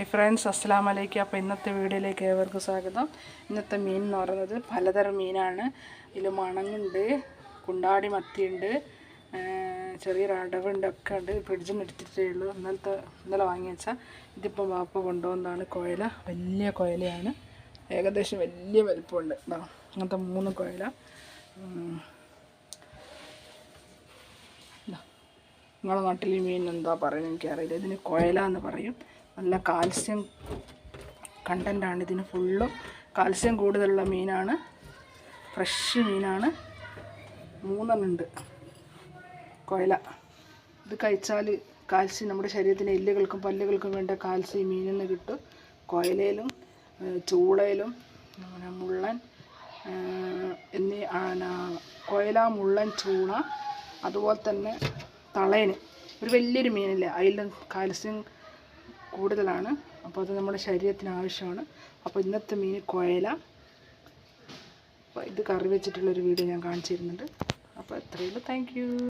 Hi friends അസ്സാം വലൈക്കും അപ്പോൾ ഇന്നത്തെ വീഡിയോയിലേക്ക് ഏവർക്കും സ്വാഗതം. ഇന്നത്തെ മീൻ എന്ന് പറയുന്നത് പലതരം മീനാണ്. ഇതിൽ മണങ്ങുണ്ട് കുണ്ടാടി മത്തിയുണ്ട് ചെറിയ അടവുണ്ട് ഒക്കെ ഉണ്ട്. ഫ്രിഡ്ജിൽ നിന്ന് എടുത്തിട്ടേ ഉള്ളൂ. ഇന്നലത്തെ ഇന്നലെ വാങ്ങി വെച്ചാൽ ഇതിപ്പോൾ വാപ്പ കൊണ്ടുവന്നതാണ് കോയല. വലിയ കോയലയാണ്. ഏകദേശം വലിയ വലിപ്പമുണ്ട്. അങ്ങനത്തെ മൂന്ന് കോയല. നിങ്ങളുടെ നാട്ടിൽ മീൻ എന്താ പറയുന്നത് എനിക്കറിയില്ല. ഇതിന് കോയല എന്ന് പറയും. നല്ല കാൽസ്യം കണ്ടന്റാണ് ഇതിന് ഫുള്ളും കാൽസ്യം കൂടുതലുള്ള മീനാണ്. ഫ്രഷ് മീനാണ്. മൂന്നെണ്ണുണ്ട്. കൊയല. ഇത് കഴിച്ചാൽ കാൽസ്യം നമ്മുടെ ശരീരത്തിന് എല്ലുകൾക്കും പല്ലുകൾക്കും വേണ്ട കാൽസ്യം മീനിൽ നിന്ന് കിട്ടും. കൊയലയിലും ചൂളയിലും മുള്ളൻ എന്നീ കൊയല മുള്ളൻ ചൂള അതുപോലെ തന്നെ തളയന് ഒരു വലിയൊരു മീനില്ലേ അതിലും കാൽസ്യം കൂടുതലാണ്. അപ്പോൾ അത് നമ്മുടെ ശരീരത്തിന് ആവശ്യമാണ്. അപ്പോൾ ഇന്നത്തെ മീൻ കൊയല. അപ്പോൾ ഇത് കറി വെച്ചിട്ടുള്ളൊരു വീഡിയോ ഞാൻ കാണിച്ചു തരുന്നുണ്ട്. അപ്പോൾ എത്രയുള്ളൂ താങ്ക്